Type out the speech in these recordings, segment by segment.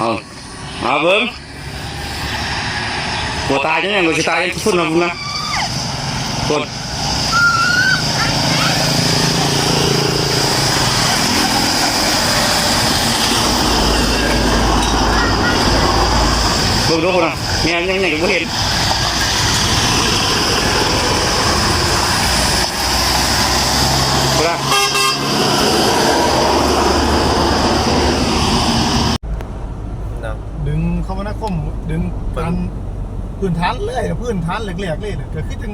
เอาเอาเบิ้งปวดตายจังยังกูจะตายยังพุ่นนะพุ่นนะคนเบิ่งดูคนน่ะแม่ยังยังยังบ่เห็นคนน่ะ เนาะ ดึง คมนาคมดึงการพื้นฐานเลยอะพื้นฐานแหลกๆเลยน่ะก็คือจัง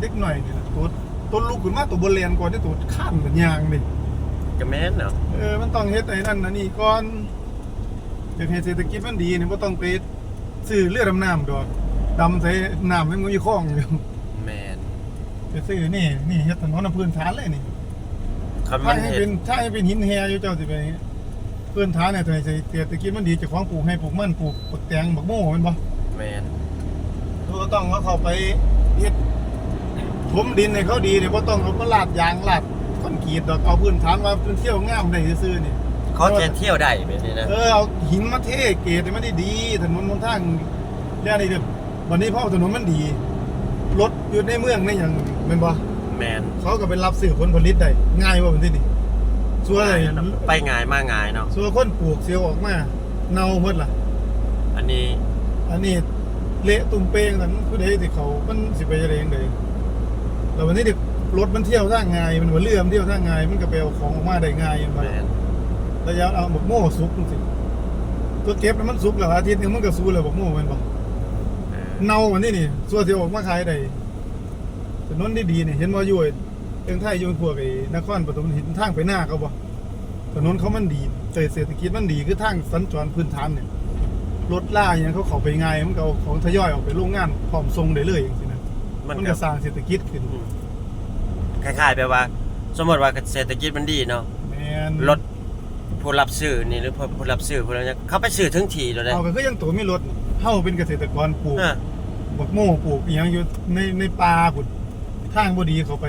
เด็กหน่อยนี่แหละตัวต้นลูกขึ้นมาตัวบนเรียนก่อนที่ตัวข้ามเป็นยางนี่ก็แม่นเนาะเออมันต้องเฮ็ดไอ้นั่นนะนี่ก่อนอยากให้เศรษฐกิจมันดีนี่บ่ต้องไปซื้อเรือดำน้ำดอกดำใส่น้ำให้มันมีคลองอยู่แม่นไปซื้อนี่นี่เฮ็ดถนนน่ะพื้นฐานเลยนี่คันมัถ้านให้เห็เป็นนถ้าให้เป็นหินแฮอยู่เจ้าสิไป พื้นฐานเนี่ยถ้าให้เศรษฐกิจมันดีเจ้าของปลูกให้ปลูกมันปลูกบักแตงบักโม่แม่นบ่แม่นก็ต้องเอาเข้าไปเฮ็ดถมดินให้เขาดีเนี่ยบ่ต้องเอามาลาดยางลาดคอนกรีตดอกเอาพื้นฐานว่าเป็นเที่ยวงามได้ซื่อๆนี่ เขาจะเที่ยวได้แบบนี้นะเออเอาหินมาเทเกรดให้มันได้ดีถนนหนทางเรื่องนี้เด้อวันนี้เพราะว่าถนนมันดีรถอยู่ในเมืองนี่อย่างแม่นบ่แม่นเขาก็ไปรับซื้อผลผลิตได้ง่ายว่าเป็นที่นี่ ส่วนไปง่ายมาง่ายเนาะส่วนคนปลูกเสียวออกมาเน่าหมดล่ะ อันนี้ อันนี้เละตุ่มเป้งนั่นผู้ใดที่เขามันสิไปจะเองเลยแล้ววันนี้เด็กรถมันเที่ยวทางง่ายมันว่าเรือมันเที่ยวทางง่ายมันก็ไปเอาของออกมาได้ง่ายมันแม่นระยะเอาบอกโม่สุกจังสิตัวเก็บน่ะมันสุกแล้วอาทิตย์หนึงมันก็สูแล้วบอกโม่แมันบ่เออเน่าวันนี้นี่ส่วนที่ออกมาขายได้ถนนดีๆนี่เห็นว่าอยู่ ไอ้เอิงไทยอยู่พวกไอ้นครปฐมเห็นทางไปหน้าเขาบ่ถนนเขามันดีแต่เศรษฐกิจมันดีคือทางสัญจรพื้นฐานเนี่ยรถล่าอย่างเขาเข้าไปง่ายมันก็เอาของทยอยออกไปโรงงานพร้อมส่งได้เลยอย่างนี้นะมันมันก็ก็สร้างเศรษฐกิจขึ้นอืมคล้ายๆแบบว่า สมมติว่าเศรษฐกิจมันดีเนาะแมนรถผู้รับซื้อนี่หรือผู้รับซื้อผู้อะไรเนี่ยเขาไปซื้อถึงทีเลยนะเอาก็คือยังตัวมีรถเฮาเป็นเกษตรกรปลูกอะบักโม่ปลูกอหย่างอยู่ในในป่าพุ่นทางบ่ดีเขาไป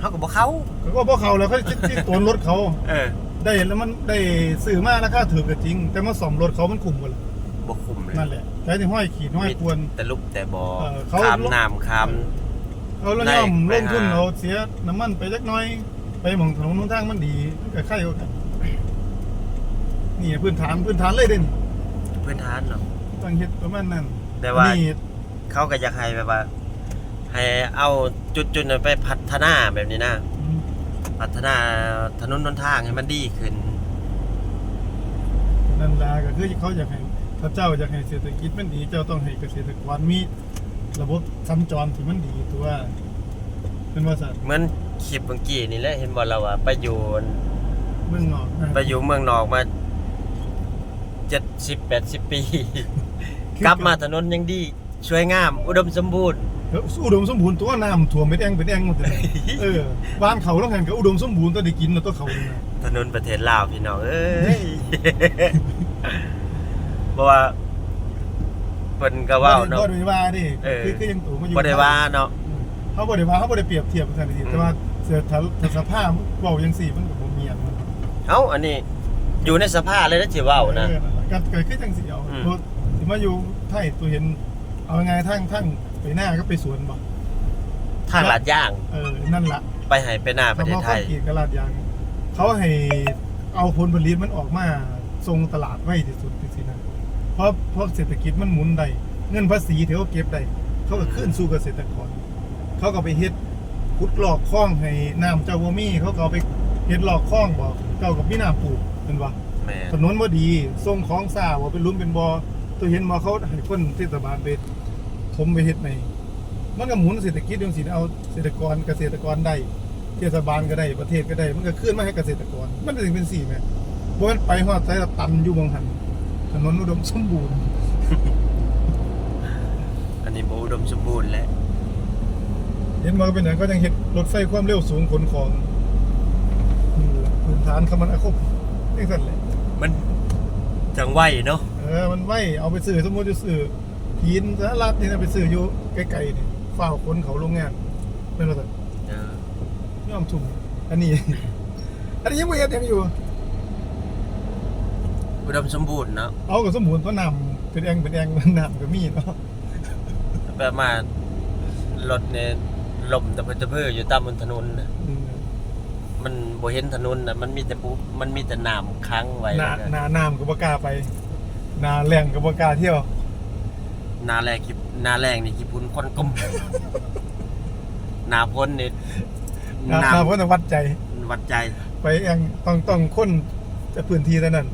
เขาก็บอกเขาเขาก็บ่เขาแล้วเขาที่ที่ตัวรถเขา เออได้แล้วมันได้ซื้อมาราคาถูกก็จริง แต่มาซ่อมรถเขามันคุ้มบ่ล่ะบอกคุมเลยนั่นแหละใช้ที่ห้อยขีดห้อยควรแต่ลุกแต่บอเออเขาขามน้ำขามเอาแล้วได้ย่อมไปลงทุนหาเอาเสียน้ำมันไปจักหน้อย ไปหม่องถนนหนทางมันดีมันก็ใครก็กันนี่พื้นฐานพื้นฐานเลยเด่นพื้นฐานเนาะต้องเฮ็ดประมาณนั้นแต่ว่านี่เขาก็อยากให้แบบว่า ให้เอาจุดๆนั้นไปพัฒนาแบบนี้นะอืมพัฒนาถนนหนทางให้มันดีขึ้นนั่นล่ะก็คือเขาอยากให้ถ้าเจ้าอยากให้เศรษฐกิจมันดี เจ้าต้องให้เกษตรกรมีระบบสัญจรที่มันดีตัวเป็นว่าสัตว์เหมือนคลิปเมื่อกี้นี่แหละเห็นบ่เราว่าไปอยู่เมืองนอกนะไปอยู่เมืองนอกมาเจ็ดสิบแปดสิบปี กลับมาถนนยังดี สวยงาม อุดมสมบูรณ์เอออุดมสมบูรณ์ตัวน้ำท่วมเป็นแอ่งเป็นแอ่งหมดเลยเออบ้านเขาต้องหันกับอุดมสมบูรณ์ตัวได้กินแล้วตัวเขาเลยนะถนนประเทศลาวพี่น้องเอ้ยเพราะว่าเพิ่นก็เว้าเนาะบ่ได้ว่าดิเออคือคือยังตัวมาอยู่บ่ได้ว่าเนาะเขาบ่ได้ว่าเขาบ่ได้เปรียบเทียบกันทีอืมแต่ว่าเสือถ้าถ้าสภาพเว้าจังซี่มันก็บ่มีอันมันเอ้าอันนี้อยู่ในสภาพเลยนะสิเว้านะเออก็เกิดขึ้นจังซี่เอาอืมรถสิมาอยู่ไทยตัวเห็นเอาไงทางทาง ไปหน้าก็ไปสวนบ่ทางลาดย่าง เออ นั่นล่ะไปให้ไปหน้าประเทศไทยฉพาะข้าวกีดกระลาดยาง เขาให้เอาผลผลิตมันออกมาส่งตลาดไว้ที่สุดจริงๆนะเพราะเพราะเศรษฐกิจมันหมุนได้เงินภาษีที่เขาเก็บได้เขาก็ขึ้นสู่เกษตรกร เขาก็ไปเฮ็ดขุดหลอกคลองให้น้ำเจ้าบ่มีเขาก็เอาไปเฮ็ดหลอกคลองบอกเจ้ากับพี่น้ำปลูกเป็นว่า แม่ถนนบ่ดีส่งของซ่าว่าเป็นหลุมเป็นบ่อตัวเห็นบ่เขาให้คนเทศบาลไป ถมไปเฮ็ดใหม่มันก็หมุนเศรษฐกิจจังซี่นะเอาเกษตรกรเกษตรกรได้เทศบาลก็ได้ประเทศก็ได้ มันก็ขึ้นมาให้เกษตรกร มันถึงเป็นสี่แม่บ่แม่นไปฮอดใส่ตันอยู่บางหันถนนอุดมสมบูรณ์ อันนี้บ่อุดมสมบูรณ์แล้วเห็นมาก็เป็นอย่างก็ยังเห็นรถไฟความเร็วสูงขนของนี่แหละพื้นฐานคมนาคมนี่สั่นเลยมันจังไหวเนาะเออมันไว้เอาไปซื้อสมมติจะซื้อ หินสารัฐนี่นะไปซื้ออยู่ไกลๆนี่ฝ้าวคนเขาโรงงานเป็นว่าสั่นเออย่อมทุ่มอันนี้ อันนี้ยังไม่เห็นยังอยู่พอุดมสมบูรณ์เนาะเอากับสมุนตัวนำเป็นแองเป็นแองมันนำก็มีเนาะประมาณรถเนี่ยลมตะเพิดตะเพื่ออยู่ตามบนถนนน่ะอืมมันบ่เห็นถนนน่ะมันมีแต่ปุ๊บมันมีแต่น้ำค้างไว้หนาแล้วก็หนาน้ำก็บ่กล้าไปหนาแรงก็บ่กล้าเที่ยวห นาแรงคิหนาแรงนี่คิพุนคนกลมหนาพ้นนี่หนาหนาเพราะต้องวัดใจ วัดใจ ไปแองต้องต้องค้นจะพื้นที่เท่านั้น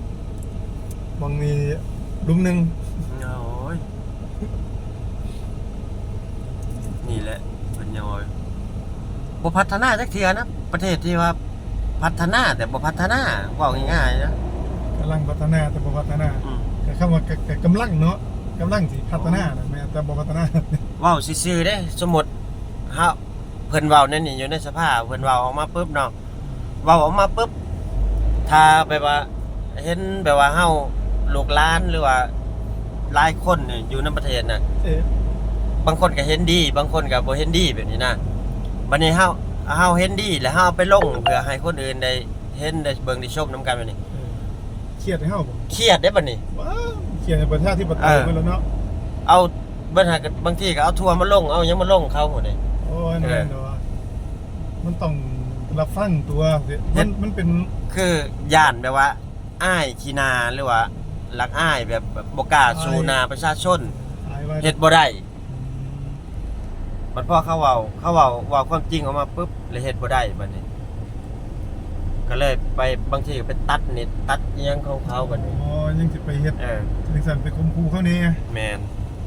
มองมีหลุมหนึงโอ้ยนี่แหละเป็นยังไงบ่พัฒนาจักเทียนะ ประเทศที่ว่าพัฒนาแต่บ่พัฒนาว่าง่ายๆนะกำลังพัฒนาแต่บ่พัฒนาอืมแต่คำว่ากกกำลังเนาะ กำลังสิพัฒนานะแม่แต่บ่พัฒนา เว้าซื่อๆเด้สมมุติเฮาเพิ่นเว้านั่นนี่อยู่ในสภาเพิ่นเว้าออกมาปุ๊บเนาะเว้าออกมาปุ๊บถ้าแบบว่า เห็นแบบว่าเฮาลูกหลานหรือว่าหลายคนเนี่ยอยู่ในประเทศน่ะ เอ๊ะบางคนก็เห็นดี บางคนก็บ่เห็นดีแบบนี้นะบัดนี้เฮาเฮาเห็นดีแล้วเฮาเอาไปลงเพื่อให้คนอื่นได้เห็นได้เบิ่งได้ชมนํกันแบบนี้ เออเครียดให้เฮาบ่เครียดได้บัดนี้ว้า วเครียดในประชาธิปไตยเออไปแล้วเนาะเอาบัดหาก็บางทีก็เอาทัวร์มาลง เอาหยังมาลงเขาหมดเลยโอ้ยนั่นเนาะมันต้องรับฟังตัวมันมันเป็นคือย่านแบบว่าอ้ายขี้นาหรือว่ารักอ้ายแบบแบบบ่กล้าสู่หนาประชาชนอายว่าเฮ็ดบ่ได้มันพอเขาเว้าเขาเว้าเว้าความจริงออกมาปุ๊บเลยเฮ็ดบ่ได้บัดนี้ ก็เลยไปบางทีก็ไปตัดเน็ตตัดอิหยังของเขาบัดนี้ อ๋อยังสิไปเฮ็ดเออจังซั่นไปข่มขู่เขานี่แมน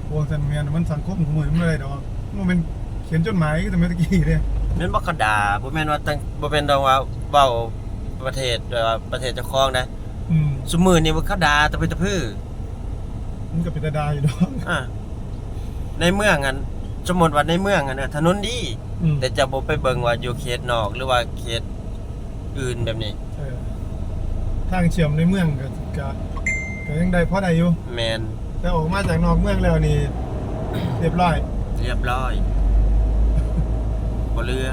พวกซั่นแม่นมันสังคมของมือมันบ่ได้ดอกมันเป็นเขียนจดหมายแต่เมื่อกี้เด้แม่นบ่กระดาบ่แม่นว่าตั้งบ่แม่นดอกว่าเว้าประเทศแบบว่าประเทศเจ้าของนะอืมซุมื้อนี้บ่กระดาแตะไปแตะพื้อ มันก็เป็นตาดาอยู่ดอกอะในเมืองอันสมมุติว่าในเมืองอันน่ะถนนดี อืมแต่จะบ่ไปเบิ่งว่าอยู่เขตนอกหรือว่าเขต อื่นแบบนี้ เออทางเชื่อมในเมืองก็ก็ก็ยังได้พอได้อยู่แมนแต่ออกมาจากนอกเมืองแล้วนี่ เรียบร้อยเรียบร้อยบ่เรือ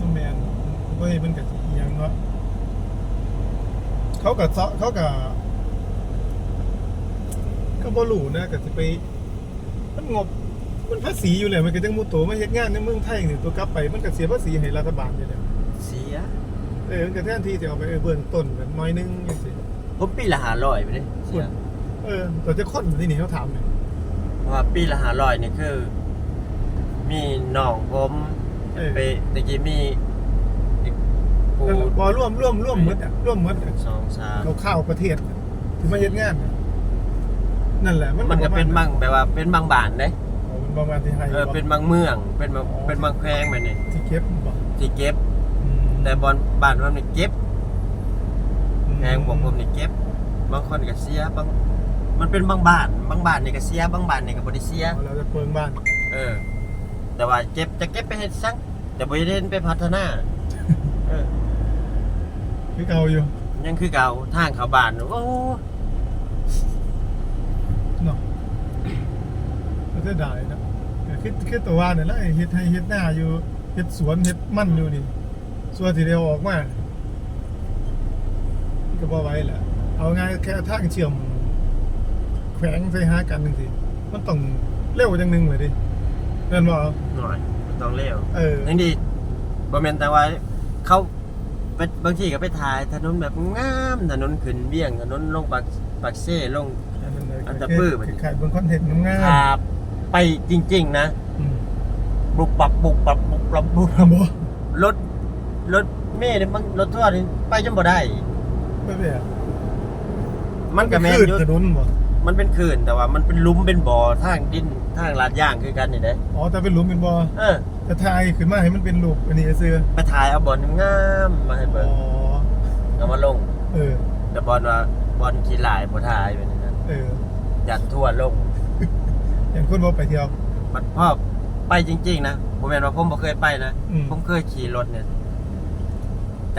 มันแมนก็เห็นมันกับสีเอียงเนาะเขากับเซาะเขากับก็บ่รู้นะก็สิไป มันงบมันภาษีอยู่เลยมันก็จังมุโตมาเฮ็ดงานในเมืองไทยนี่ตัวกลับไปมันก็เสียภาษีให้รัฐบาลอยู่แล้วเสีย เออมันก็แทนที่จะเอาไปเออเบิ่งต้นกันน้อยนึงจังซี่ผมปีละ500ไปเด้เสียเออแต่จะคนที่นี่เขาถามเลยเพราะว่าปีละ500นี่คือ มีน้องผมเออไปตะกี้มีอีกปูนั่นล่ะบ่ร่วมร่วมร่วมหมดอะร่วมหมดอะสองสามเขาข้าวประเทศที่มาเฮ็ดงานน่ะนั่นแหละมันมันก็เป็นบางแบบว่าเป็นบางบ้านเด้อ๋อมันประมาณที่ไทยเออเป็นบางเมือง เป็นบางเป็นบางแควงแบบนี้ ที่เก็บบ่ ที่เก็บอืม แต่บอลบ้านผมนี่เก็บแพงบอกผมนี่เก็บ บางคนก็เสียบางมันเป็นบางบ้าน บางบ้านนี่ก็เสียบางบ้านนี่ก็บ่ได้เสียเอาเราจะเปิงบ้านเออ แต่ว่าเก็บจะเก็บไปเฮ็ดซังแต่บ่ได้เฮ็ดไปพัฒนา เออ คือเก่าอยู่ยังคือเก่าทางเข้าบ้านโอ้เนาะก็จะได้นะเออคือคือตัวว่าเนี่ยแหละเฮ็ดให้เฮ็ดหน้าอยู่เฮ็ดสวนเฮ็ดมันอยู่นี่ ส่วนที่เดียวออกมาก็บ่ไหวแหละเอาง่ายแค่ทางเชื่อม แขวงใส่หากันจังซี่มันต้องเร็วจังหนึงเลยดิแม่นบ่หน่อยมันต้องเร็วเออยังดีบ่แม่นแต่ว่าเขาไปบางทีก็ไปถ่ายถนนแบบงามถนนขึ้นเบี้ยงถนนลงปากปากเซ่ลง อันนั้นเลยอันตะปื้อบัดนี้ขายเบิ่งคอนเทนต์งามพาไปจริง ๆ นะๆอืมบุกปับบุกปับบุกปับบุกครับบ่รถ รถเมล์นี่บางรถทั่วร์นี่ไปจนบ่ได้ ไม่เป็นไรมันก็แม่นขึ้นอยู่ถนนบ่มันเป็นคืนแต่ว่ามันเป็นหลุมเป็นบ่อทางดินทางลาดย่างคือกันนี่เด้อ๋อแต่เป็นหลุมเป็นบ่อเออ แต่ทายขึ้นมาให้มันเป็นรูปอันนี้ซื่อไปถ่ายเอาบอลงามมาให้อ๋เบิ่งอเอามาลง เออแต่บอลว่าบอลขี้หลายบ่ถ่ายแบบนี้นะเอออยากทั่วลง อย่างคนบ่ไปเที่ยว มันพ่อไปจริง ๆ นะผมแม่นว่าผมบ่เคยไปนะ อืม ผมเคยขี่รถเนี่ย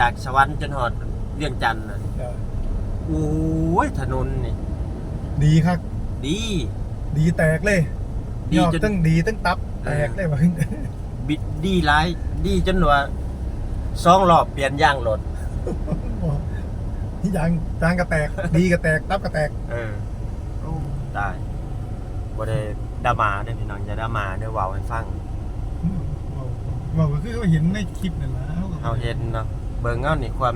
จากสวรรค์จนหอดเวียงจันทน์นะเออโอ้ยถนนนี่ ดีครับ ดี ดีแตกเลยดียอดจน ตั้งดีตั้งตับแตกเลยว่าบิดดีหลาย ดีจนว่าสองรอบเปลี่ยนยางรถบ่ยางยางกระแตก ดีกระแตกตับกระแตกเออโอ้ตายบ่ได้ดรามาได้อพี่น้องอย่าดรามาเด้อเว้าให้ฟัง บอกก็คือเขาเห็นในคลิปนั่นแหละเฮาเห็นเนาะ เบิ่งเอานี่ความ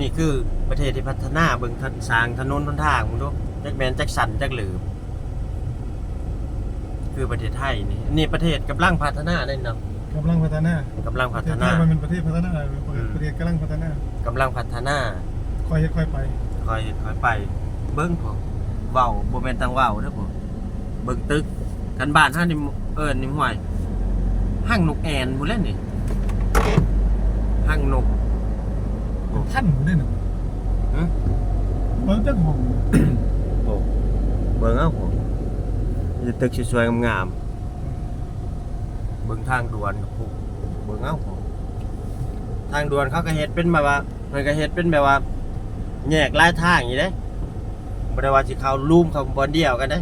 นี่คือประเทศที่พัฒนาเบิ่งทันสร้างถนนหนทางมึงดูจักแม่นจักสันจักหลืบคือประเทศไทยนี่นี่ประเทศกำลังพัฒนาได้เนาะกำลังพัฒนากำลังปพัระเทฒศไทนายมันเป็นประเทศพัฒนาอืมประเทศกำลังพัฒนากำลังพัฒนาค่อยเฮ็ดค่อยไปคอยคอยไป เบิ้งผมเว้าบ่แม่นตังเว้าเด้อผมเบิ่งตึกกันบ้านเฮานี่เอิ้นนี่ห่วยห้างนกแอ่นบ่เล่นนี่ห้างนก ท่านได้หนึ่งหึมันจะห้องโอ้เบิ่งเอาผมมีแต่ตึกสวยๆงามๆเบิ่งทางด่วนกับพวกเบิ่งเอาผมทางด่วนเขาก็เฮ็ดเป็นแบบว่ามันก็เฮ็ดเป็นแบบว่าแยกหลายทางอยู่เด้บ่ได้ว่าสิเข้ารูมเข้าบ่อนเดียวกันเด้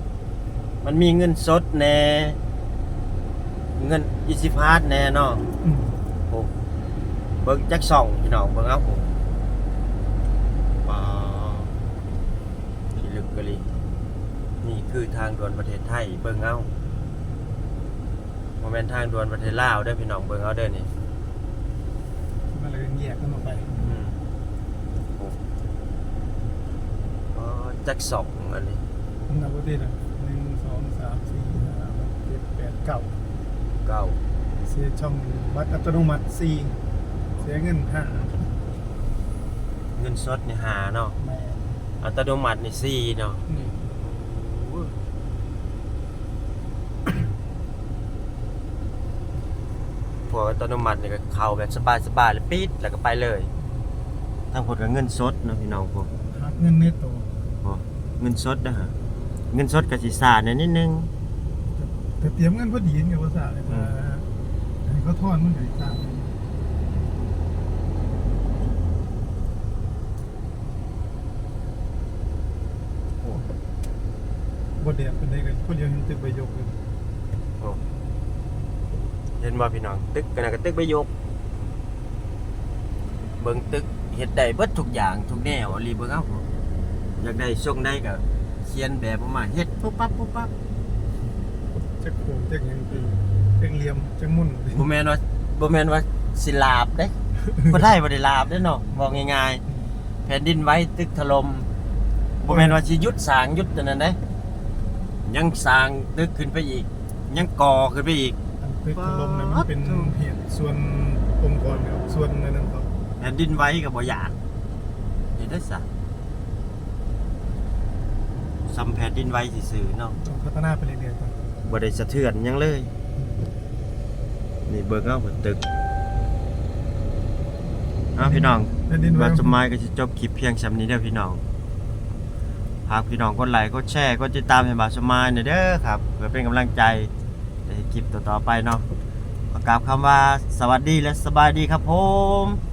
มันมีเงินสดแน่เงินอีสิพาร์ทแน่เนาะอืมโอ้เบิ่งจักส่องพี่น้องเบิ่งเอาผมว้าวที่ลึ กกะลีนี่คือทางด่วนประเทศไทยเบิ่งเอาโมเมนทางด่วนประเทศลาวเด้อพี่น้องเบิ่งเอาเด้อนี่มันเลยแยกกันออกไปอืมโอ้อ๋อจักส่องอันนี้นับประเทศอะหนึ่งสองสามสี่ห้าหกเจ็ดแปดเก้าเก้าเสียช่องบัตรอัตโนมัติสี่เสียเงินห้าเงินสดนี่หาเนาะ แม่ อัตโนมัตินี่สี่เนาะนี่พวกอัตโนมัตินี่ก็เข้าแบบสบายๆเลยปิดแล้วก็ไปเลยทางผลก็เงินสดเนาะพี่น้องพวกหักเงินเนตโตเงินสดนะฮะเงินสดกับสีสาเนี่ยนิดนึงแต่เตรียมเงินพอดีเนี่ยภาษาเลยอืถ้ามให้เขาทอนมันก็อีกตามโอ้ บทเดียวเป็นได้กันคนเดียวยังตึกใบยกเลยเห็นว่าพี่น้อง ตึกกันนะก็ตึกไปยก เบิ่งตึกเฮ็ดได้เบิดทุกอย่างทุกแนวรีเบิ่งเอาอยากได้ส่งได้ก็เขียนแบบออกมาเฮ็ดปุ๊บปั๊บปุ๊บปั๊บจักโค้งจักหยังคือจักเหลี่ยมจักมุ่นบ่แม่นว่าบ่แม่นว่าสิลาบเด้บ่ได้บ่ได้ลาบเด้เนาะบอกง่ายๆแผ่นดินไหวตึกถล่มบ่แม่นว่าสิหยุดสร้างหยุดอันนั้นเด้ ยังสร้างตึกขึ้นไปอีก ยังก่อขึ้นไปอีกอันตึกถล่มเนี่ยมันเป็นเหตุส่วนองค์กรครับส่วนอันนั้นครับแผ่นดินไหวก็บ่อยากเห็นได้ซะซ้ำแผ่นดินไหวซื่อๆเนาะต้องพัฒนาไปเรื่อยๆครับบ่ได้สะเทือนหยังเลย นี่เบิ่งเอาเพิ่นตึกเอาพี่น้องแผ่นดินไหวว่าสมัยก็จะจบคลิปเพียงสำนี้เด้อพี่น้อง หากพี่น้องกดไลค์กดแชร์กดติดตามให้บาสมัยหน่ยเด้อครับเพื่อเป็นกำลังใจในคลิปต่อๆไปเนาะกราบคำว่าสวัสดีและสบายดีครับผม